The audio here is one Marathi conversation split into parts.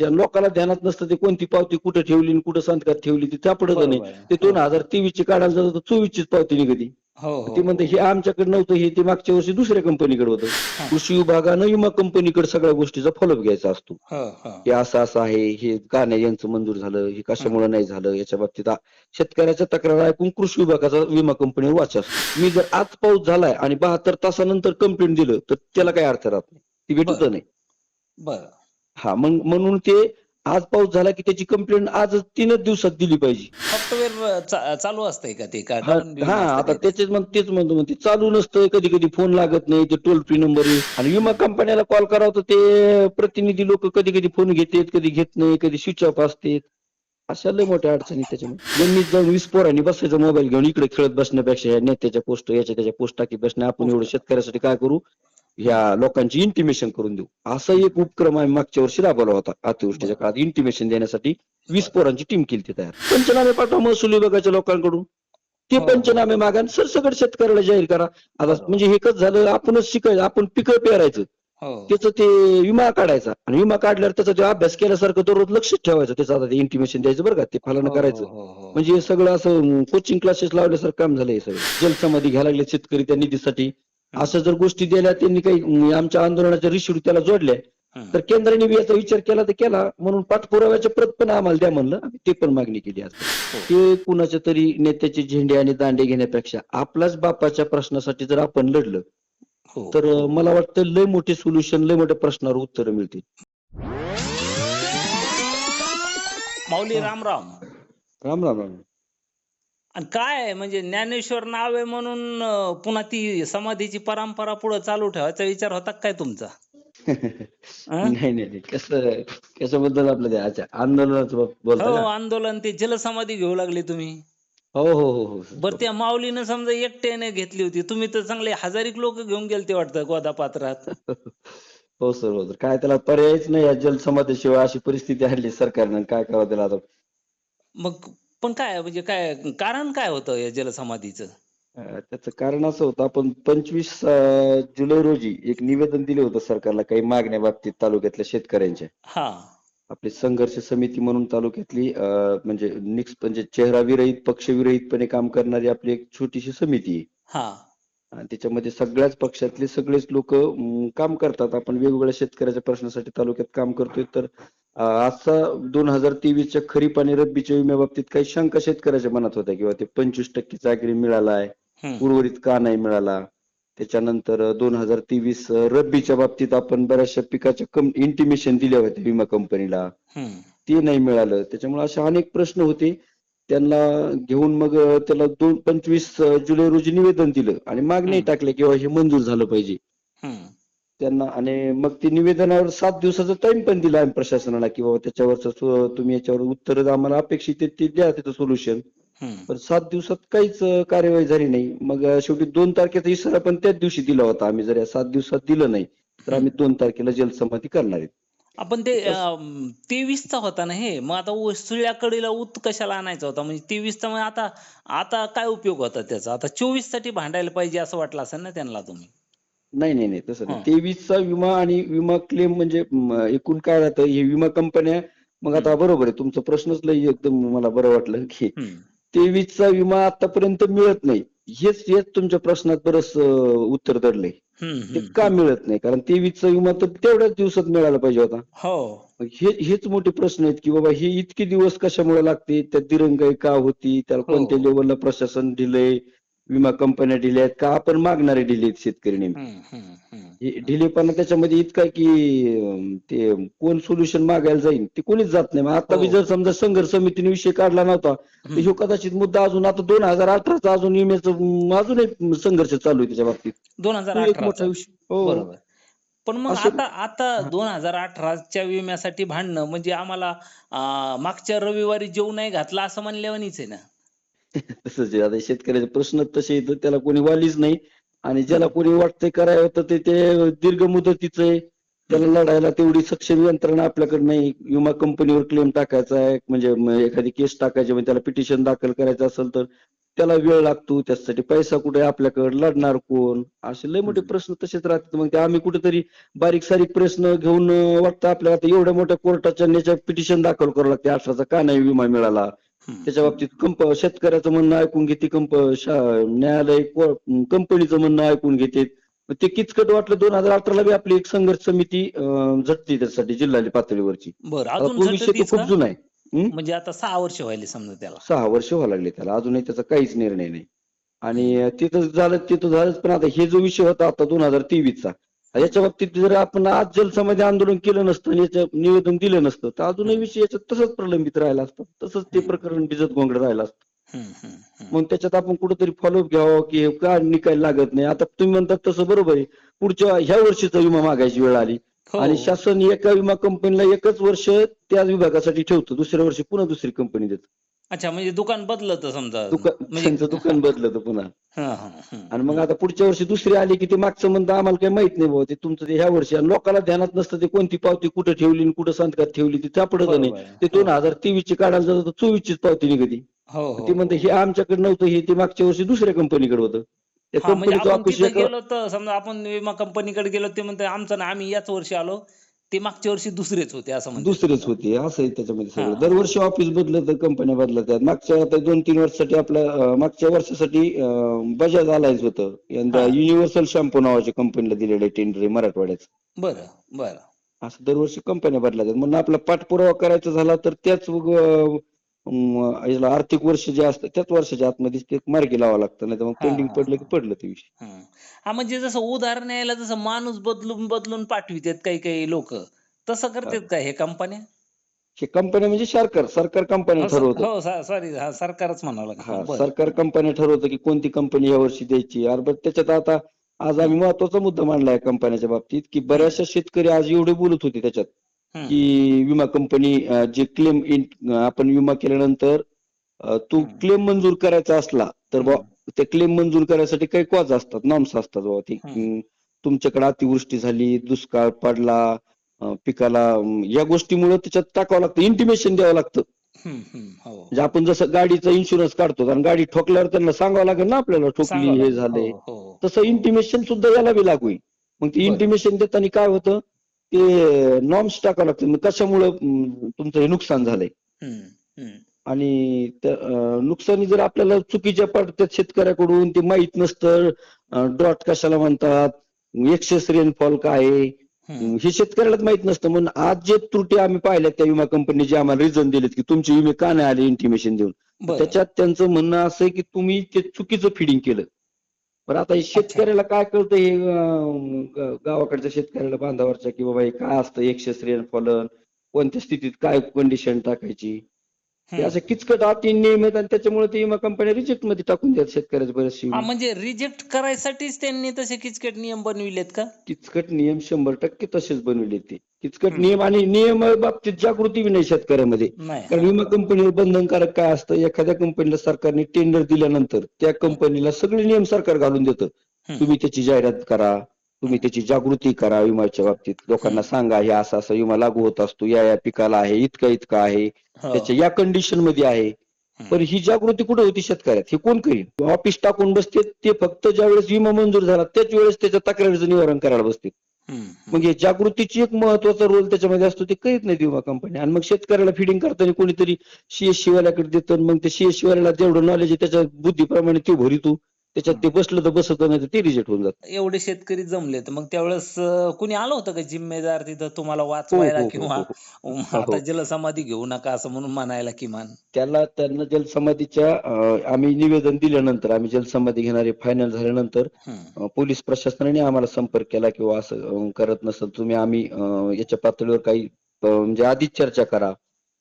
त्या लोकांना ध्यानात नसतं ते कोणती पावती कुठे ठेवली आणि कुठं संतकात ठेवली ती सापडत नाही. ते दोन हजार तेवीस ची काढायला जातं तर चोवीसचीच पावती निघती हो हो ते म्हणते हे. आमच्याकडे नव्हतं हे ते मागच्या वर्षी दुसऱ्या कंपनीकडे होतं. कृषी विभागानं विमा कंपनीकडे सगळ्या गोष्टीचा फॉलोअप घ्यायचा असतो. हो हो. हे असं असं आहे हे का नाही यांचं मंजूर झालं हे कशामुळे नाही झालं याच्या बाबतीत शेतकऱ्याच्या तक्रार ऐकून कृषी विभागाचा विमा कंपनीवर वाचा असतो. मी जर आज पाऊस झालाय आणि बहात्तर तासानंतर कंप्लेंट दिलं तर त्याला काही अर्थ राहत नाही. ती भेटत. नाही. बर. हा मग म्हणून ते आज पाऊस झाला की त्याची कंप्लेंट आज तीनच दिवसात दिली पाहिजे. सॉफ्टवेअर चालू असतंय का ते? का हा आता ते? त्याच्यात मग तेच म्हणतो मग ते चालू नसतं कधी कधी फोन लागत नाही ते टोल फ्री नंबर आणि विमा कंपन्याला कॉल करावं तर ते प्रतिनिधी लोक कधी कधी फोन घेतात कधी घेत नाही कधी स्विच ऑफ असतात. अशा लय मोठ्या अडचणी त्याच्यामुळे मी जाऊन वीस पोरांनी बसायचा मोबाईल घेऊन इकडे खेळत बसण्यापेक्षा या नेत्याच्या पोस्ट याच्या त्याच्या पोस्ट टाकी बसण्या आपण एवढं शेतकऱ्यासाठी काय करू? ह्या लोकांची इंटिमेशन करून देऊ. असा एक उपक्रम आम्ही मागच्या वर्षी राबवला होता. अतिवृष्टीच्या काळात इंटिमेशन देण्यासाठी वीस पोरांची टीम केली तयार. पंचनामे पाठवा महसूल विभागाच्या लोकांकडून. ते हो. पंचनामे मागा सरसकट शेतकऱ्याला जाहीर करा. आता बरोबर. म्हणजे हे कसं झालं आपणच शिकायचं आपण पिकं पेरायचं. हो. त्याचं ते विमा काढायचा. आणि विमा काढल्यावर त्याचा ते अभ्यास केल्यासारखं दररोज लक्षच ठेवायचं. त्याचं आता ते इंटिमेशन द्यायचं बरं का ते फलानं हो, करायचं. हो, हो, हो. म्हणजे हे सगळं असं कोचिंग क्लासेस लावल्यासारखं काम झालंय हे सगळं. जलसमाधी घ्यायला लागले शेतकरी त्या निधीसाठी. असं जर गोष्टी दिल्या त्यांनी काही अं, आमच्या आंदोलनाच्या रिशिड त्याला जोडल्या. तर केंद्राने याचा विचार केला तर केला. म्हणून पाठपुराव्याच्या प्रत पण आम्हाला द्या म्हणलं. ते पण मागणी केली आज. ते कुणाच्या तरी नेत्याचे झेंडे आणि दांडे घेण्यापेक्षा आपल्याच बापाच्या प्रश्नासाठी जर आपण लढलं हो. तर मला वाटतं लय मोठे सोल्युशन लय मोठ्या प्रश्नावर उत्तरं मिळतील. माऊली राम राम. राम राम राम. आणि काय आहे, म्हणजे ज्ञानेश्वर नाव आहे म्हणून पुन्हा ती समाधीची परंपरा पुढे चालू ठेवायचा विचार होता काय तुमचा? नाही नाही. कसं कशाबद्दल आपलं आंदोलनाचं हो आंदोलन ते जलसमाधी घेऊ लागले तुम्ही. हो हो हो हो. बरं त्या माऊलीनं समजा एकट्याने घेतली होती. तुम्ही तर चांगले हजारिक लोक घेऊन गेलते वाटतं गोदा पात्रात हो सर हो सर. काय त्याला पर्यायच नाही या जलसमाधीशिवाय अशी परिस्थिती आणली सरकारनं. काय करावं त्याला आता? मग पण काय म्हणजे काय कारण काय होतं या जलसमाधीचं? त्याचं कारण असं होतं आपण पंचवीस जुलै रोजी एक निवेदन दिले होतं सरकारला काही मागण्या बाबतीत तालुक्यातल्या शेतकऱ्यांच्या. हा. आपली संघर्ष समिती म्हणून तालुक्यातली म्हणजे निक्स म्हणजे चेहरा विरहित पक्ष विरहितपणे काम करणारी आपली एक छोटीशी समिती हा. आणि त्याच्यामध्ये सगळ्याच पक्षातले सगळेच लोक काम करतात. आपण वेगवेगळ्या शेतकऱ्याच्या प्रश्नासाठी तालुक्यात काम करतोय तर असा दोन हजार तेवीसच्या खरीप आणि रब्बीच्या विम्याबाबतीत काही शंका शेतकऱ्याच्या मनात होत्या किंवा ते पंचवीस टक्केचा अग्री मिळालाय हम्म. उर्वरित का नाही मिळाला त्याच्यानंतर दोन हजार तेवीस रब्बीच्या बाबतीत आपण बऱ्याचशा पिकाच्या कम इंटिमेशन दिल्या होत्या विमा कंपनीला. ते नाही मिळालं त्याच्यामुळे असे अनेक प्रश्न होते त्यांना घेऊन मग त्याला दोन पंचवीस जुलै रोजी निवेदन दिलं आणि मागणी. टाकल्या किंवा हे मंजूर झालं पाहिजे. त्यांना आणि मग ते निवेदनावर सात दिवसाचा टाइम पण दिला आम्ही प्रशासनाला की बाबा त्याच्यावरचं तुम्ही याच्यावर उत्तर आम्हाला अपेक्षित आहे ते द्या त्याचं सोल्युशन. पण सात दिवसात काहीच कार्यवाही झाली नाही. मग शेवटी दोन तारखेचा इशारा पण त्याच दिवशी दिला होता. आम्ही जर या सात दिवसात दिलं नाही तर आम्ही दोन तारखेला जलसमाधी करणार आहेत आपण ते तेवीसचा होता ना हे? मग आता सुळ्याकडीला उत कशाला आणायचा होता? म्हणजे तेवीसचा मग आता आता काय उपयोग होता त्याचा? आता चोवीससाठी भांडायला पाहिजे असं वाटलं असेल ना त्यांना तुम्ही? नाही नाही नाही तसं नाही. तेवीसचा विमा आणि विमा क्लेम म्हणजे म, एकूण काय राहतं हे विमा कंपन्या मग आता बरोबर आहे तुमचा प्रश्नच लय एकदम मला बरं वाटलं की हम्म. तेवीसचा विमा आतापर्यंत मिळत नाही. हेच हेच तुमच्या प्रश्नात बरंच अं, उत्तर दडलंय हम्म, ते हम्म. का मिळत नाही? कारण तेवीसचा विमा तर तेवढ्याच दिवसात मिळाला पाहिजे होता. हो. मग हे हेच मोठे प्रश्न आहेत की बाबा हे इतके दिवस कशामुळे लागते? त्यात दिरंगाई का होती? त्याला हो. कोणत्या लेवलला प्रशासन दिलंय? विमा कंपन्या दिल्या आहेत का? आपण मागणारे दिले आहेत शेतकरी नेमके ढिलेपणा त्याच्यामध्ये इतका की ते कोण सोल्युशन मागायला जाईल ते कोणीच जात नाही. आता हो. जर समजा संघर्ष समितीने विषय काढला नव्हता तर. ह्यो कदाचित मुद्दा अजून आता दोन हजार अठराचा अजून विम्याचं अजून एक संघर्ष चालू आहे त्याच्या बाबतीत. दोन हजार एक मोठा विषय. हो. बरोबर. पण मग आता आता. दोन हजार अठराच्या विम्यासाठी भांडणं म्हणजे आम्हाला मागच्या रविवारी जेव नाही घातला असं म्हणल्यावानीच आहे ना. तसंच आहे आता शेतकऱ्याचे प्रश्न तसे त्याला कोणी वालीच नाही. आणि ज्याला कोणी वाटतंय करावं तर ते ते दीर्घ मुदतीचं आहे. त्याला लढायला तेवढी सक्षम यंत्रणा आपल्याकडे नाही. विमा कंपनीवर क्लेम टाकायचा आहे. म्हणजे म- एखादी केस टाकायची म्हणजे त्याला पिटिशन दाखल करायचं असेल तर त्याला वेळ लागतो. त्यासाठी पैसा कुठे आपल्याकडे? लढणार कोण? असे लय मोठे हम्म. प्रश्न तसेच राहतात. मग ते आम्ही कुठेतरी बारीक सारीक प्रश्न घेऊन अं, वाटतं आपल्याला आता एवढ्या मोठ्या कोर्टाच्या पिटिशन दाखल करावं लागते. अठराचा का नाही विमा मिळाला? त्याच्या बाबतीत कंप शेतकऱ्याचं म्हणणं ऐकून घेते कंप न्यायालय कंपनीचं म्हणणं ऐकून घेते. ते किचकट वाटलं दोन हजार अठराला बी आपली एक संघर्ष समिती झटते त्यासाठी जिल्हा पातळीवरची. बरं खूप जुना आहे? म्हणजे आता सहा वर्ष व्हायले समजा त्याला. सहा वर्ष व्हायला लागले त्याला. अजूनही त्याचा काहीच निर्णय नाही. आणि तिथं झालं तिथं झालंच पण आता हे जो विषय होता आता दोन हजार तेवीसचा याच्या बाबतीत जर आपण आज जलसमाधी आंदोलन केलं नसतं आणि याचं निवेदन दिलं नसतं तर अजूनही विषय याच्यात तसंच प्रलंबित राहिला असतं. तसंच ते प्रकरण भिजत गोंगड राहिलं असतं. मग त्याच्यात आपण कुठेतरी फॉलोअप घ्यावं की हे का निकाल लागत नाही? आता तुम्ही म्हणतात तसं बरोबर आहे. पुढच्या ह्या वर्षीचा विमा मागायची वेळ आली. हो. आणि शासन एका विमा कंपनीला एकच वर्ष त्या विभागासाठी ठेवतं. दुसऱ्या वर्षी पुन्हा दुसरी कंपनी देतं. अच्छा म्हणजे दुकान बदलत समजा. दुकान म्हणजे त्यांचं दुकान बदलतं पुन्हा. हा, हा, हा. आणि मग आता पुढच्या वर्षी दुसरी आली की ते मागचं म्हणतं आम्हाला काही माहीत नाही बाबा ते तुमचं ते ह्या वर्षी आणि लोकांना ध्यानात नसतं ते कोणती पावती कुठं ठेवली आणि कुठं संतकात ठेवली ती सापडत नाही. ते दोन हजार तेवीस ची काढायला जातं तर चोवीसचीच पावती निघती. हो हो ते म्हणते हे आमच्याकडे नव्हतं हे ते मागच्या वर्षी दुसऱ्या कंपनीकडे होतं. त्या हा म्हणजे कंपनीचं ऑफिस समजा आपण विमा कंपनीकडे गेलो ते म्हणते आमचं ना आम्ही याच वर्षी आलो. ते मागच्या वर्षी दुसरेच होते असं म्हणते दुसरेच होते असं आहे त्याच्यामध्ये हा. सगळं. दरवर्षी ऑफिस बदलत कंपन्या बदलत आहेत मागच्या आता दोन तीन वर्षासाठी आपल्या अं, मागच्या वर्षासाठी अं, बजाज अलायन्स होतं. यंदा हा. युनिव्हर्सल शॅम्पू नावाच्या कंपनीला दिलेलं टेंडर मराठवाड्याचं. बरं बरं. असं दरवर्षी कंपन्या बदलायच्या म्हणून आपला पाठपुरावा करायचा झाला तर त्याच अं, आर्थिक वर्ष जे असतं त्याच वर्षाच्या आतमध्ये ते मार्गी लावावं लागतं नाही तर मग पेंडिंग पडलं की. पडलं ते विषय हं. म्हणजे जसं उदाहरण यायला जसं माणूस बदलून बदलून पाठवितात काही काही लोक तसं करतात का हे कंपन्या हे कंपन्या म्हणजे सरकार सरकार कंपन्या ठरवतं हो सॉरी हा सरकारच म्हणावं. सरकार कंपन्या ठरवतं की कोणती कंपनी या वर्षी द्यायची अरे त्याच्यात आता आज आम्ही महत्त्वाचा मुद्दा मांडलाय कंपन्याच्या बाबतीत की बऱ्याचशा शेतकरी आज एवढे बोलत होते त्याच्यात. की विमा कंपनी जे क्लेम आपण विमा केल्यानंतर तो. क्लेम मंजूर करायचा असला तर बा ते क्लेम मंजूर करायसाठी काही कॉज असतात नॉर्म्स असतात बाबा ते. तुमच्याकडे अतिवृष्टी झाली दुष्काळ पडला पिकाला या गोष्टीमुळे त्याच्यात टाकावं लागतं इंटिमेशन द्यावं लागतं. हं, म्हणजे आपण जसं गाडीचा इन्शुरन्स काढतो आणि गाडी ठोकल्यावर त्यांना सांगावं लागेल ना आपल्याला ठोकली हे. झालंय. हो, हो. तसं इंटिमेशन सुद्धा याला बी लागू मग ते. इंटिमेशन देताना काय होतं? ते नॉर्म्स टाकावं लागतं मग कशामुळं तुमचं हे नुकसान झालंय. आणि नुकसानी जर आपल्याला चुकीच्या पडतात शेतकऱ्याकडून ते माहीत नसतं ड्रॉट कशाला म्हणतात एक्सेस रेनफॉल काय हं. शेतकऱ्यालाच माहीत नसतं म्हणून आज जे त्रुटी आम्ही पाहिल्या त्या विमा कंपनी जे आम्हाला रिझन दिलेत की तुमचे विमे का नाही आले इंटिमेशन देऊन. त्याच्यात त्यांचं म्हणणं असं आहे की तुम्ही ते चुकीचं फिडिंग केलं पण आता शेतकऱ्याला काय कळतं हे गावाकडच्या शेतकऱ्याला बांधावरच्या? की बाबा हे काय असतं एकशे रेनफॉल कोणत्या स्थितीत काय कंडिशन टाकायची? असं किचकट अटी नियम आहेत आणि त्याच्यामुळे ते विमा कंपन्या रिजेक्टमध्ये टाकून द्यात शेतकऱ्याचे बरेचसे हा. म्हणजे रिजेक्ट करायसाठीच त्यांनी तसे किचकट नियम बनविलेत का? किचकट नियम शंभर टक्के तसेच बनवले ते. किचकट. नियम आणि नियम बाबतीत जागृती बी नाही शेतकऱ्यामध्ये. नाही. कारण विमा कंपनीवर बंधनकारक काय असतं? एखाद्या कंपनीला सरकारने टेंडर दिल्यानंतर त्या कंपनीला सगळे नियम सरकार घालून देतं. तुम्ही त्याची जाहिरात करा. तुम्ही त्याची जागृती करा विम्याच्या बाबतीत. लोकांना सांगा हे असा असा विमा लागू होत असतो या या पिकाला आहे इतका इतका आहे. हो. त्याच्या या कंडिशनमध्ये आहे. पण ही जागृती कुठे होती शेतकऱ्यात? हे कोण करील? ऑफिस टाकून बसते ते फक्त ज्या वेळेस विमा मंजूर झाला त्याच वेळेस त्याच्या तक्रारीचं निवारण करायला बसते. मग जागृतीची एक महत्त्वाचा रोल त्याच्यामध्ये असतो ते कळत नाही विमा कंपनी आणि मग शेतकऱ्याला फिडिंग करताना कोणीतरी सीएससी वाल्याकडे देतं मग ते सीएससी वाल्याला जेवढं नॉलेज आहे त्याच्या बुद्धीप्रमाणे ते भरितो. त्याच्यात ते बसलं तर बसत नाही तर ते रिजेक्ट होऊन जात. एवढे शेतकरी जमले तर मग त्यावेळेस अं, कुणी आलं होतं का जिम्मेदार तिथं तुम्हाला हो, वाचवायला हो, किंवा हो, आता जलसमाधी घेऊ नका असं म्हणून म्हणायला किमान? त्याला त्यांना जलसमाधीच्या अं, आम्ही निवेदन दिल्यानंतर आम्ही जलसमाधी घेणारे फायनल झाल्यानंतर हं, अं, पोलीस प्रशासनाने आम्हाला संपर्क केला किंवा असं अं, करत नसेल तुम्ही आम्ही अं, याच्या पातळीवर काही अं, म्हणजे आधीच चर्चा करा.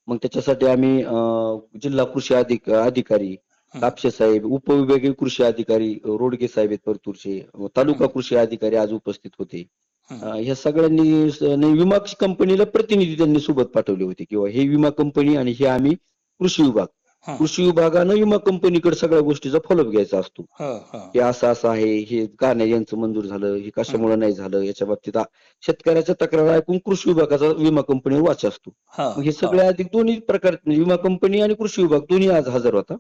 मग त्याच्यासाठी आम्ही अं, जिल्हा कृषी अधिक अधिकारी कापसे साहेब उपविभागीय कृषी अधिकारी रोडगे साहेब आहेत परतूरचे तालुका. कृषी अधिकारी आज उपस्थित होते. ह्या सगळ्यांनी विमा कंपनीला प्रतिनिधी त्यांनी सोबत पाठवले होते किंवा हे विमा कंपनी आणि हे आम्ही कृषी विभाग. कृषी विभागानं विमा कंपनीकडे सगळ्या गोष्टीचा फॉलोअप घ्यायचा असतो. हं, असं असं आहे हे का नाही यांचं मंजूर झालं हे कशामुळे नाही झालं याच्या बाबतीत शेतकऱ्याच्या तक्रार ऐकून कृषी विभागाचा विमा कंपनीवर वाच असतो. हं, मग हे सगळे अधिक दोन्ही प्रकार विमा कंपनी आणि कृषी विभाग दोन्ही आज हजर होता.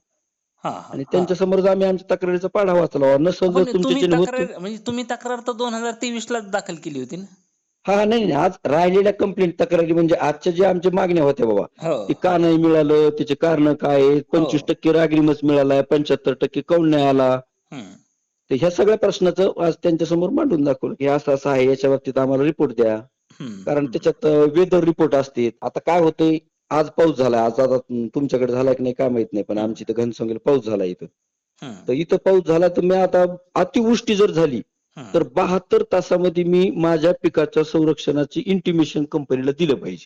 आणि हा. त्यांच्यासमोर आम्ही आमच्या तक्रारीचा पाढा वाचला. नसल जर तक्रार म्हणजे तुम्ही तक्रार तर दोन हजार तेवीस लाच दाखल केली होती ना? हा नाही नाही, आज राहिलेल्या कंप्लेंट तक्रारी म्हणजे आजच्या ज्या आमच्या मागण्या होत्या बाबा हो. ते का नाही मिळालं त्याचे कारण काय आहे? पंचवीस हो. टक्के रागरिमच मिळालाय पंच्याहत्तर टक्के कौल नाही आला. तर ह्या सगळ्या प्रश्नाचं आज त्यांच्यासमोर मांडून दाखवलं की असं असं आहे याच्या बाबतीत आम्हाला रिपोर्ट द्या. कारण. त्याच्यात वेदर रिपोर्ट असते आता काय होतंय? आज पाऊस झाला आज आता तुमच्याकडे झाला की नाही काय माहीत नाही पण. आमची तर घनसंगीला पाऊस झाला इथं. तर इथं पाऊस झाला तर मी आता अतिवृष्टी जर झाली. तर बहात्तर तासामध्ये मी माझ्या पिकाच्या संरक्षणाची इंटिमेशन कंपनीला दिलं पाहिजे.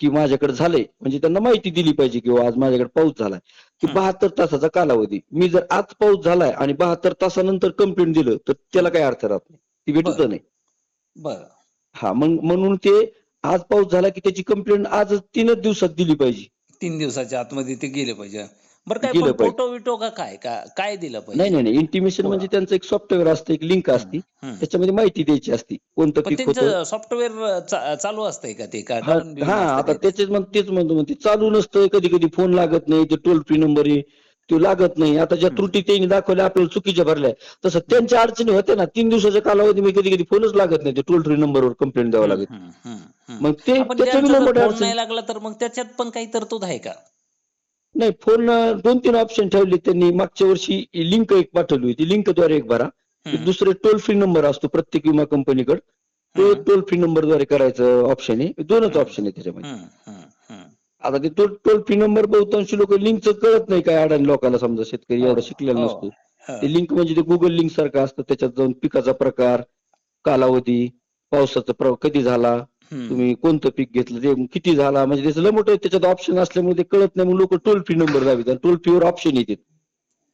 की माझ्याकडे झालंय म्हणजे त्यांना माहिती दिली पाहिजे की बुवा आज माझ्याकडे पाऊस झालाय. की. बहात्तर तासाचा कालावधी. मी जर आज पाऊस झालाय आणि बहात्तर तासानंतर कंप्लेंट दिलं तर त्याला काही अर्थ राहत नाही. ती भेटत. नाही. बरं. हा मग म्हणून ते आज पाऊस झाला की त्याची कंप्लेंट आज तीनच दिवसात दिली पाहिजे. तीन दिवसाच्या आतमध्ये ते गेले पाहिजे. बरं काय गेलं पाहिजे. फोटो विटो का काय? का काय दिलं पाहिजे? नाही नाही नाही. इंटिमेशन हो. म्हणजे त्यांचं एक सॉफ्टवेअर असतं एक लिंक असते. हम्म. त्याच्यामध्ये माहिती द्यायची असते कोणतं पण पीक होतं. त्यांचं सॉफ्टवेअर चालू असतंय का ते? का हा down बिऊन हा, असतं आता काय? त्याचेच मग तेच म्हणतो मग ते चालू नसतं. कधी कधी फोन लागत नाही. ते टोल फ्री नंबर आहे. तो लागत नाही. आता ज्या. त्रुटी त्यांनी दाखवल्या आपल्याला चुकीच्या भरल्या. तसं त्यांच्या अडचणी होत्या ना तीन दिवसाच्या कालावधी मी कधी कधी फोनच लागत नाही. ते टोल फ्री नंबरवर कंप्लेंट द्यावं लागत हम्म, हम्म, हम्म. मग ते जर फोन नाही लागला तर मग त्याच्यात पण काही तरतूद आहे का? नाही फोन दोन तीन ऑप्शन ठेवले त्यांनी. मागच्या वर्षी लिंक एक पाठवली होती. लिंकद्वारे एक भरा. दुसरे टोल फ्री नंबर असतो प्रत्येक विमा कंपनीकडे तो टोल फ्री नंबरद्वारे करायचं ऑप्शन आहे. दोनच. ऑप्शन आहे त्याच्यामध्ये. आता ते टोल टोल फ्री नंबर बहुतांशी लोक लिंकचं कळत नाही काय अडाणी लोकांना समजा शेतकरी हो, एवढा शिकलेला हो, नसतो. हो. ते लिंक म्हणजे ते गुगल लिंक सारखं असतं. त्याच्यात जाऊन पिकाचा प्रकार कालावधी पावसाचा कधी झाला तुम्ही कोणतं पीक घेतलं ते किती झाला म्हणजे त्याचं लय मोठं त्याच्यात ऑप्शन असल्यामुळे ते कळत नाही मग लोक टोल फ्री नंबर दावित टोल फ्रीवर ऑप्शन येते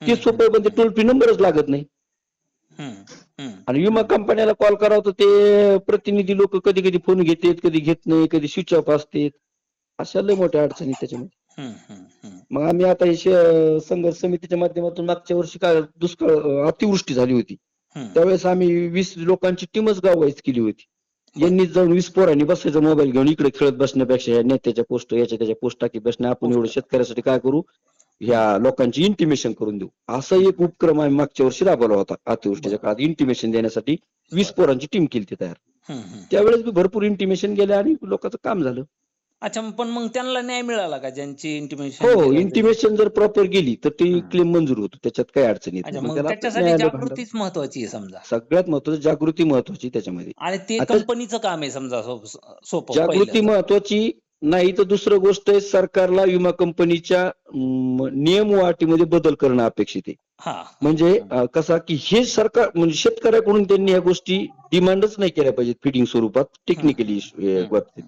ते सोपं पण ते टोल फ्री नंबरच लागत नाही. आणि विमा कंपन्याला कॉल करावं तर ते प्रतिनिधी लोक कधी कधी फोन घेतात कधी घेत नाही कधी स्विच ऑफ असतात. अशा लय मोठ्या अडचणी त्याच्यामध्ये. मग आम्ही आता हे संघर्ष समितीच्या माध्यमातून मागच्या वर्षी काय दुष्काळ अतिवृष्टी झाली होती. त्यावेळेस आम्ही वीस लोकांची टीमच गावायच केली होती. यांनीच जाऊन वीस पोरांनी बसायचं मोबाईल घेऊन इकडे खेळत बसण्यापेक्षा या नेत्याच्या पोस्ट याच्या त्याच्या पोस्ट टाकी बसण्या आपण एवढं शेतकऱ्यासाठी काय करू? ह्या लोकांची इंटिमेशन करून देऊ. असा एक उपक्रम आम्ही मागच्या वर्षी राबवला होता अतिवृष्टीच्या काळात इंटिमेशन देण्यासाठी वीस पोरांची टीम केली तयार. हम्म, हम्म. त्यावेळेस भरपूर इंटिमेशन गेल्या आणि लोकांचं काम झालं. अच्छा पण मग त्यांना न्याय मिळाला का? ज्यांची इंटिमेशन हो इंटिमेशन जर प्रॉपर गेली तर ती. क्लेम मंजूर होतो. त्याच्यात काही अडचण येत नाही. मग त्याला त्याच्यासाठी जागृतीच महत्वाची आहे समजा. सगळ्यात महत्वाचं जागृती महत्वाची त्याच्यामध्ये. आणि ते आता- कंपनीचं काम आहे समजा सोप- सोपं जागृती पहिलं. महत्वाची नाही तर दुसरं गोष्ट आहे सरकारला विमा कंपनीच्या अं, नियम व अटीमध्ये बदल करणं अपेक्षित आहे. हा. म्हणजे अं, कसा की हे सरकार म्हणजे शेतकऱ्याकडून त्यांनी या गोष्टी डिमांडच नाही केल्या पाहिजेत फिडिंग स्वरूपात टेक्निकली हम्म. बाबतीत.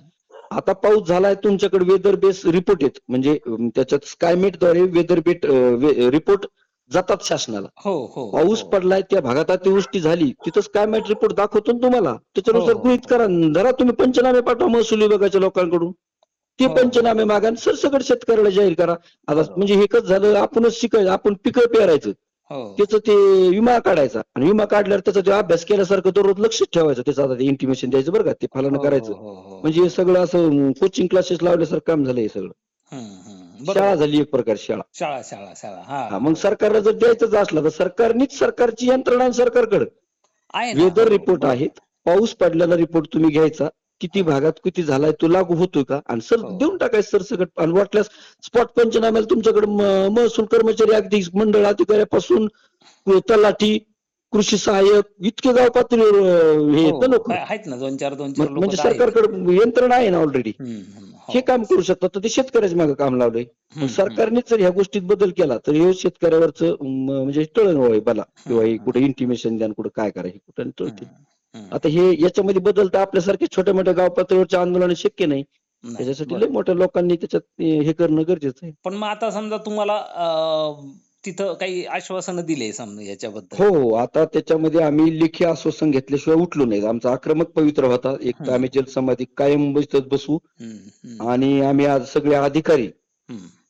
आता पाऊस झालाय तुमच्याकडे वेदर बेस रिपोर्ट आहेत म्हणजे त्याच्यात स्कायमेटद्वारे वेदर बेट रिपोर्ट जातात शासनाला. हो हो पाऊस हो. पडलाय त्या भागात अतिवृष्टी झाली तिथं स्कायमेट रिपोर्ट दाखवतो ना तुम्हाला. त्याच्यानुसार गृहित करा जरा तुम्ही पंचनामे पाठवा महसूल विभागाच्या लोकांकडून. ते. पंचनामे मागा आणि सरसकट शेतकऱ्याला जाहीर करा. आता. म्हणजे कसं झालं आपणच शिकायचं आपण पिकं पेरायचं. त्याचं ते विमा काढायचा. आणि विमा काढल्यावर त्याचा ते अभ्यास केल्यासारखं दररोज लक्ष ठेवायचं. त्याचं आता ते इंटिमेशन द्यायचं बरं का ते फलानं हो, करायचं. हो, हो, हो. म्हणजे हे सगळं असं कोचिंग क्लासेस लावल्यासारखं काम झालं हे सगळं. शाळा झाली एक प्रकार शाळा. शाळा शाळा शाळा. हा. हा मग सरकारला जर द्यायचंच असलं तर सरकारनीच सरकारची यंत्रणा सरकारकडे. वेदर हो, रिपोर्ट हो. आहेत. पाऊस पडलेला रिपोर्ट तुम्ही घ्यायचा. किती भागात किती झालाय तो लागू होतोय का? आणि सर हो. देऊन टाकायचं सरसकट आणि वाटल्यास स्पॉट पंचनाम्याला तुमच्याकडे महसूल कर्मचारी अगदी मंडळ अधिकाऱ्यापासून तलाठी कृषी सहाय्यक इतके गाव पातळीवर हे हो, येतं लोक. आहे- आहेत ना. दोन चार दोन चार म्हणजे सरकारकडे यंत्रणा आहे ना ऑलरेडी हो. हे काम करू शकतात. तर ते शेतकऱ्याच्या मागे काम लावलंय. पण सरकारनेच जर ह्या गोष्टीत बदल केला तर हे शेतकऱ्यावरच म्हणजे टळण व्हावी. मला किंवा हे कुठे इंटिमेशन द्या कुठे काय करा हे कुठं टळते आता हे याच्यामध्ये बदल तर आपल्यासारखे छोट्या मोठ्या गाव पातळीवरच्या आंदोलन शक्य नाही. त्याच्यासाठी लय मोठ्या लोकांनी त्याच्यात हे करणं गरजेचं आहे. पण मग आता समजा तुम्हाला तिथं काही आश्वासनं दिले समजा याच्याबद्दल. हो हो आता त्याच्यामध्ये आम्ही लेखी आश्वासन घेतल्याशिवाय उठलो नाही. आमचा आक्रमक पवित्र होता. एक तर. आम्ही जलसमाधी कायम बसत बसू. आणि आम्ही आज सगळे अधिकारी.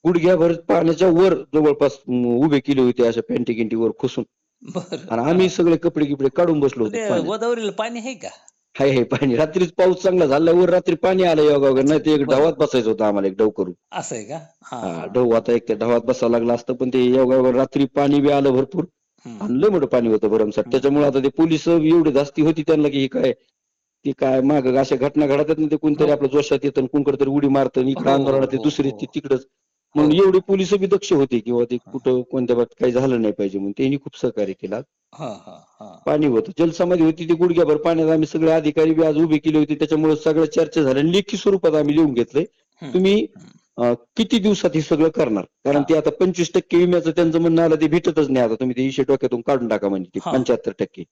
गुडघ्याभर पाण्याच्या वर जवळपास उभे केले होते अशा पॅन्टी गिंटी वर खुसून. बरं. आणि आम्ही सगळे कपडे गिपडे काढून बसलो ते होतो पाण्यात. गोदावरीला पाणी आहे का? हाय हाय पाणी. रात्रीच पाऊस चांगला झाला वर रात्री पाणी आलं योगा वगैरे. नाही ते एक. ढवात बसायचं होतं आम्हाला एक डव करून. असं आहे का? हा हा ढव आता एक ढवात बसावं लागलं असतं पण ते योगा वगैरे रात्री पाणी बी आलं भरपूर. हम्म. आणि लय मोठं पाणी होतं भरमसाठ. त्याच्यामुळे आता ते पोलीस एवढी जास्ती होती त्यांना की हे काय ती काय माग अशा घटना घडतात ना ते कोणतरी हो. आपल्या जोशात येतं कोणकडे तरी उडी मारतं आणि इकडे हो, आंदोलनात ते हो, दुसरी हो. ती तिकडच. म्हणून हो. एवढी पोलीस बी दक्ष होती किंवा ते कुठं कोणत्या बाबतीत काही झालं नाही पाहिजे म्हणून त्यांनी खूप सहकार्य केलं. पाणी होतं. जलसमाधी होती ती गुडघ्याभर पाण्यात आम्ही सगळे अधिकारी बी आज उभे केले होते. त्याच्यामुळे सगळं चर्चा झाल्या लेखी स्वरूपात आम्ही लिहून घेतलंय. तुम्ही किती दिवसात हे सगळं करणार? कारण. ते आता पंचवीस टक्के विम्याचं त्यांचं म्हणणं आलं ते भेटतच नाही आता. तुम्ही ते इशे डोक्यातून काढून टाका म्हणजे ते. पंच्याहत्तर टक्के.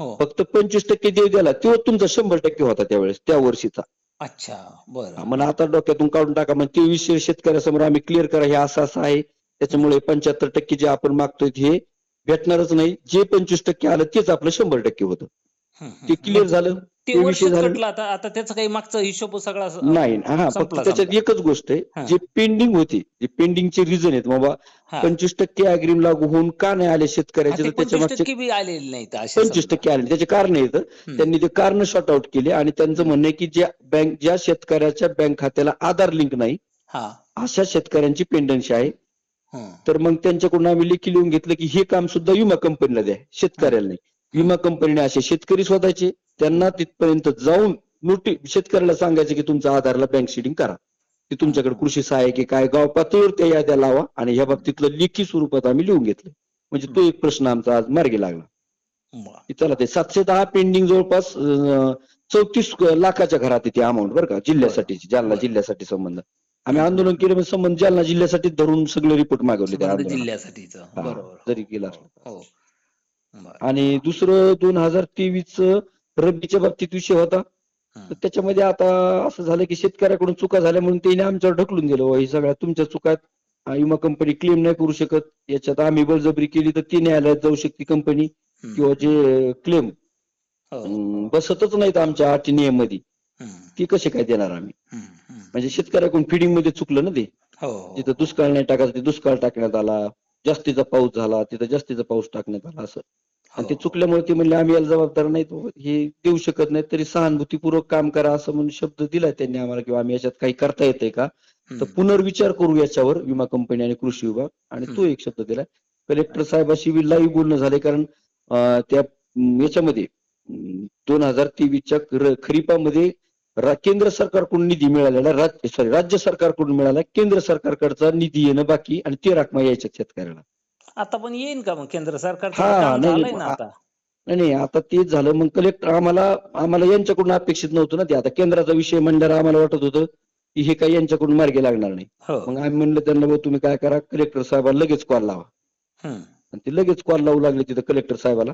हो. फक्त पंचवीस टक्के देव द्याला तो तुमचा शंभर टक्के होता त्यावेळेस त्या वर्षीचा. अच्छा बरं. म्हणून आता डोक्यातून काढून टाका म्हणजे ते विषय शेतकऱ्यासमोर आम्ही क्लिअर करा हे असं असं आहे. त्याच्यामुळे पंच्याहत्तर टक्के जे आपण मागतोय हे भेटणारच नाही. जे पंचवीस टक्के आलं तेच आपलं शंभर टक्के होतं. ते क्लिअर झालं ते वर्ष विषय कटलं आता आता त्याचा काही मागचा हिशोब सगळा नाही हा फक्त त्याच्यात. एकच गोष्ट. आहे जे पेंडिंग होती जे पेंडिंगचे रिझन आहेत बाबा. पंचवीस टक्के अग्रिम लागू होऊन का नाही आले शेतकऱ्याचे पंचवीस मागचे टक्के आले त्याचे कारण येतं. त्यांनी ते कारण शॉर्ट आउट केले आणि त्यांचं म्हणणं आहे की ज्या बँक ज्या शेतकऱ्याच्या बँक खात्याला आधार लिंक नाही हा अशा शेतकऱ्यांची पेंडन्सी आहे. तर मग त्यांच्याकडून आम्ही लेखी लिहून घेतलं की हे काम सुद्धा विमा कंपनीला द्या शेतकऱ्याला नाही विमा कंपनीने असे शेतकरी शोधायचे. त्यांना तिथपर्यंत जाऊन नोटी शेतकऱ्याला सांगायचे की तुमच्या आधारला बँक सीडिंग करा. की तुमच्याकडे कृषी सहाय्यक काय गाव पातळीवर त्या याद्या लावा आणि ह्या बाबतीतलं लेखी स्वरूपात आम्ही लिहून घेतलं. म्हणजे तो एक प्रश्न आमचा आज मार्गी लागला. चला ते सातशे दहा पेंडिंग जवळपास चौतीस लाखाच्या घरात आहे ती अमाऊंट बरं का जिल्ह्यासाठीची जालना. जिल्ह्यासाठी संबंध. आम्ही आंदोलन केलं म्हणजे संबंध जालना जिल्ह्यासाठी धरून सगळे रिपोर्ट मागवले बरोबर. जरी केलं. हो. आणि दुसरं दोन हजार तेवीस रब्बीच्या बाबतीत विषय होता. त्याच्यामध्ये आता असं झालं की शेतकऱ्याकडून चुका झाल्या म्हणून त्याने आमच्यावर ढकलून दिलं बुवा, ही सगळ्या तुमच्या चुका आहेत. हा, विमा कंपनी क्लेम नाही करू शकत याच्यात आम्ही बळजबरी केली तर ती न्यायालयात जाऊ शकते कंपनी. किंवा जे क्लेम हो. बसतच नाहीत आमच्या अटी नियममध्ये. ती कसे काय देणार आम्ही. म्हणजे शेतकऱ्याकडून फिडिंगमध्ये चुकलं ना ते हो जिथं दुष्काळ नाही टाकायचं ते दुष्काळ टाकण्यात आला जास्तीचा पाऊस झाला तिथं जास्तीचा पाऊस टाकण्यात आला असं आणि ते हो. चुकल्यामुळे ते म्हणले आम्ही याला जबाबदार नाही तो हे देऊ शकत नाही तरी सहानुभूतीपूर्वक काम करा असं म्हणून शब्द दिलाय त्यांनी आम्हाला किंवा आम्ही याच्यात काही करता येतंय का तर. पुनर्विचार करू याच्यावर विमा कंपनी आणि कृषी विभाग आणि तो. एक शब्द दिलाय कलेक्टर साहेबाशी लाईव्ह बोलणं झालंय कारण त्या याच्यामध्ये दोन हजार तेवीसच्या खरीपामध्ये केंद्र सरकारकडून निधी मिळालेला राज्य सॉरी राज्य सरकारकडून मिळाला केंद्र सरकारकडचा निधी येणं बाकी आणि ते रकमा यायच्या शेतकऱ्याला आता पण येईन का मग केंद्र सरकारचं हा, काम नाही, ना आता? नाही नाही आता तेच झालं. मग कलेक्टर आम्हाला आम्हाला यांच्याकडून अपेक्षित नव्हतं ना ते. आता केंद्राचा विषय म्हणल्यावर आम्हाला वाटत होतं की हे काही यांच्याकडून मार्गी लागणार नाही. हो. मग आम्ही म्हणलं त्यांना "भाऊ, तुम्ही काय करा? कलेक्टर साहेबाला लगेच कॉल लावा. आणि ते लगेच कॉल लावू लागले तिथं कलेक्टर साहेबाला.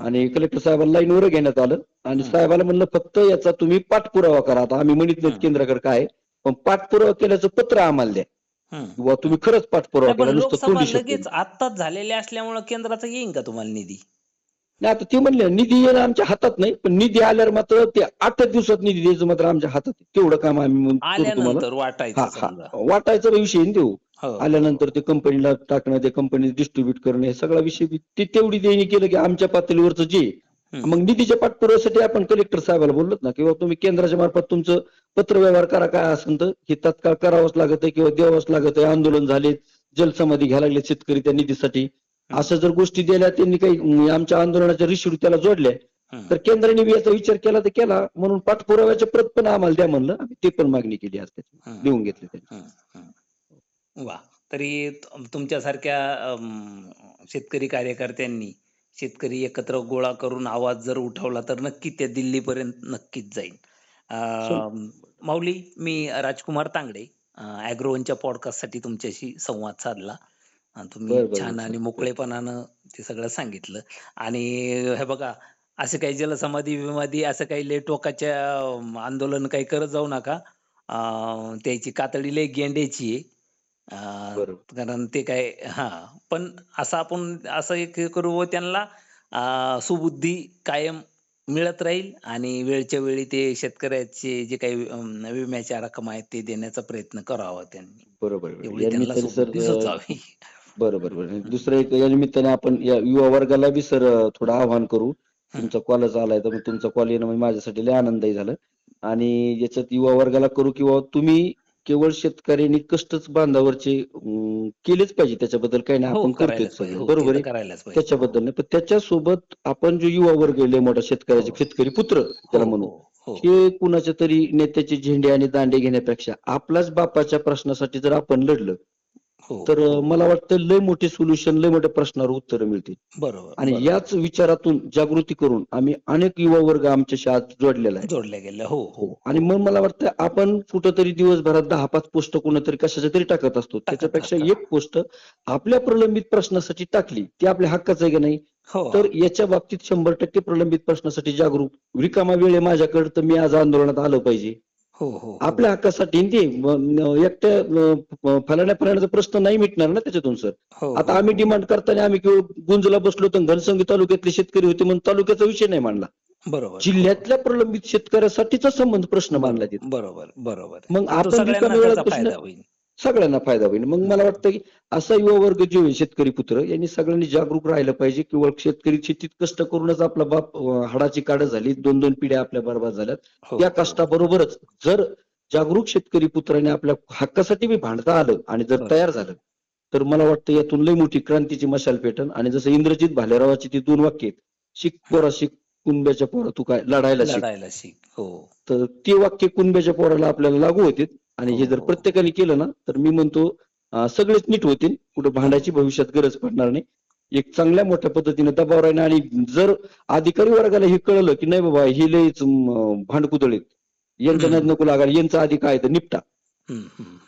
आणि कलेक्टर साहेबाला लाईनवर घेण्यात आलं. आणि. साहेबाला म्हणलं फक्त याचा तुम्ही पाठपुरावा करा. आता आम्ही म्हणत. केंद्राकडे काय पण पाठपुरावा केल्याचं पत्र आम्हाला द्या. किंवा तुम्ही खरंच पाठपुरावा केला नुसतं लोकसभा तोंडी शब्द लगेच आत्ताच झालेल्या असल्यामुळे केंद्राचा येईन का तुम्हाला निधी? नाही आता ते म्हणले निधी येणं आमच्या हातात नाही पण निधी आल्यावर मात्र ते आठ दिवसात निधी द्यायचं मात्र आमच्या हातात आहे. तेवढं काम आम्ही म्हणून करू तुम्हाला. आल्यानंतर हा वाटायचं हा समजा. वाटायचा विषय आहे ना तो. हो. आल्यानंतर ते कंपनीला टाकणं ते कंपनी डिस्ट्रीब्युट करणं हे सगळा विषय बी- ते तेवढी देणी केलं की आमच्या पातळीवरचं जे. मग निधीच्या पाठपुराव्यासाठी आपण कलेक्टर साहेबाला बोललोत ना किंवा तुम्ही केंद्राच्या मार्फत तुमचं पत्रव्यवहार करा काय असेल तर हे तात्काळ करावंच लागत आहे किंवा द्यावंच लागत आहे आंदोलन झाले जलसमाधी घ्यायला लागले शेतकरी त्या निधीसाठी. अशा जर गोष्टी दिल्या त्यांनी काही अं, आमच्या आंदोलनाच्या रिशिड त्याला जोडल्या. तर केंद्राने याचा विचार केला तर केला म्हणून पाठपुराव्याच्या प्रत पण आम्हाला द्या म्हणलं आम्ही ते पण मागणी केली आज त्याची. लिहून घेतले त्यांनी. वा. तरी तुमच्यासारख्या शेतकरी कार्यकर्त्यांनी शेतकरी एकत्र गोळा करून आवाज जर उठवला तर नक्की त्या दिल्लीपर्यंत नक्कीच जाईल. माऊली मी राजकुमार तांगडे अॅग्रोवनच्या पॉडकास्टसाठी तुमच्याशी संवाद साधला. तुम्ही छान. आणि मोकळेपणानं ते सगळं सांगितलं. आणि हे बघा असं काही जलसमाधी विमाधी असं काही लय टोकाच्या आंदोलन काही करत जाऊ नका. त्याची कातडी लय गेंड्याची आहे. अं, बरोबर. कारण ते काय हा. पण असं आपण असं एक हे करू व त्यांना अं, सुबुद्धी कायम मिळत राहील आणि वेळच्या वेळी ते शेतकऱ्याचे जे काही अं, विम्याच्या रक्कम आहेत ते देण्याचा प्रयत्न करावा त्यांनी. बरोबर एवढी या त्यांना निमित्ताने सुबुद्धी सर सुचावी. बरोबर बरोबर. दुसरं एक या निमित्ताने आपण या युवा वर्गाला बी सर थोडं आवाहन करू. तुमचा कॉलच आलाय तर मग तुमचा कॉल येणं म्हणजे माझ्यासाठी लय आनंददायी झालं. आणि याच्यात युवा वर्गाला करू किंवा तुम्ही केवळ शेतकऱ्यांनी कष्टच बांधावरचे केलेच पाहिजे. त्याच्याबद्दल काही नाही. हो आपण करतोय पाहिजे. हो, बरोबर आहे? त्याच्याबद्दल नाही. पण त्याच्यासोबत आपण जो युवा वर्ग आहे, लय मोठा शेतकऱ्याचे हो. शेतकरी पुत्र त्याला म्हणू हे कुणाच्या तरी नेत्याचे झेंडे आणि दांडे घेण्यापेक्षा आपल्याच बापाच्या प्रश्नासाठी जर आपण लढलं हो. तर हो. मला वाटतं लय मोठे सोल्युशन लय मोठ्या प्रश्नावर उत्तरं मिळतील. बरोबर आणि बरोबर. याच विचारातून जागृती करून आम्ही अनेक युवा वर्ग आमच्याशी आज जोडलेला आहे. जोडले गेले हो हो. आणि मग मला वाटतं आपण कुठंतरी दिवसभरात दहा पाच पोस्ट कोणतरी कशाच्या तरी टाकत असतो. त्याच्यापेक्षा. एक पोस्ट आपल्या प्रलंबित प्रश्नासाठी टाकली ती आपल्या हक्काचं आहे की नाही? हो. तर याच्या बाबतीत शंभर टक्के प्रलंबित प्रश्नासाठी जागरूक रिकामा वेळ आहे माझ्याकडे तर मी आज आंदोलनात आलं पाहिजे. हो हो हो. आपल्या हक्कासाठी एकट्या फलाण्या फलाण्याचा प्रश्न नाही मिटणार ना त्याच्यातून सर. आता आम्ही. डिमांड करताना आम्ही केवळ गुंजला बसलो तर घनसंगी तालुक्यातले शेतकरी होते म्हणून तालुक्याचा विषय नाही मांडला. बरोबर जिल्ह्यातल्या प्रलंबित शेतकऱ्यासाठीचा संबंध प्रश्न तिथे. बरोबर बरोबर. मग आपण सगळ्यांना फायदा होईल. मग मला वाटतं की असा युवा वर्ग जो आहे शेतकरी पुत्र यांनी सगळ्यांनी जागरूक राहिलं पाहिजे किंवा शेतकरी शेतीत कष्ट करूनच आपला बाप हाडाची काढ झाली दोन दोन पिढ्या आपल्या बरबाद झाल्यात. हो, त्या हो. कष्टाबरोबरच जर जागरूक शेतकरी पुत्राने आपल्या हक्कासाठी बी भांडता आलं आणि जर बरोबर. तयार झालं तर मला वाटतं यातून लई मोठी क्रांतीची मशाल पेटन आणि जसं इंद्रजित भालेरावाची ती दोन वाक्य आहेत शिक पोरा शिक कुंब्याच्या पोरा तू काय लढायला शिक. लढायला शिक हो. तर ते वाक्य कुंब्याच्या पोराला आपल्याला लागू होते आणि हे जर हो. प्रत्येकाने केलं ना तर मी म्हणतो सगळेच नीट होतील. कुठे भांडायची भविष्यात गरज पडणार नाही. एक चांगल्या मोठ्या पद्धतीने दबाव राहणं आणि जर अधिकारी वर्गाला हे कळलं की नाही बाबा ही लयच भांडकुदळीत यांच्या नको लागायला यांचा आधी काय तर निपटा.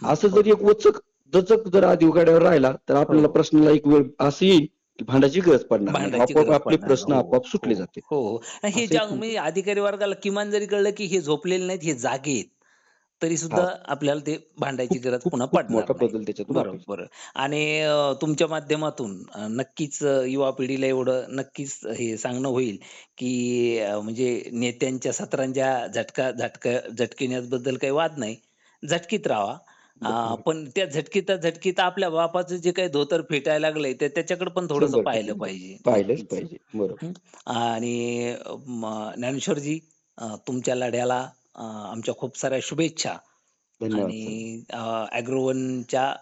असं जर एक वचक दचक जर अधिकाऱ्यावर राहिला तर आपल्याला हो. प्रश्नाला एक वेळ असं येईल की भांडायची गरज पडणार आपले प्रश्न नाही. आपोआप सुटले हो, जाते हो हो. हे ज्या अधिकारी वर्गाला किमान जरी कळलं की हे झोपलेले नाहीत हे जागे आहेत तरी सुद्धा आपल्याला ते भांडायची गरज पुन्हा पडणार बरोबर. आणि तुमच्या माध्यमातून नक्कीच युवा पिढीला एवढं नक्कीच हे सांगणं होईल की म्हणजे नेत्यांच्या सत्रांच्या झटका झटका झटकिण्याबद्दल काही वाद नाही. झटकीत राहा. पण त्या झटकीत झटकीत आपल्या बापाचं जे काही धोतर फेटायला लागलंय ते त्याच्याकडे पण थोडंसं पाहिलं. पाहिजे. पाहिलंच. पाहिजे. बरोबर. आणि ज्ञानेश्वरजी तुमच्या लढ्याला अं, आमच्या खूप साऱ्या शुभेच्छा. धन्यवाद सर. आणि अॅग्रोवनच्या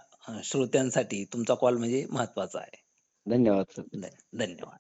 श्रोत्यांसाठी तुमचा कॉल म्हणजे महत्त्वाचा आहे. धन्यवाद सर. धन्यवाद.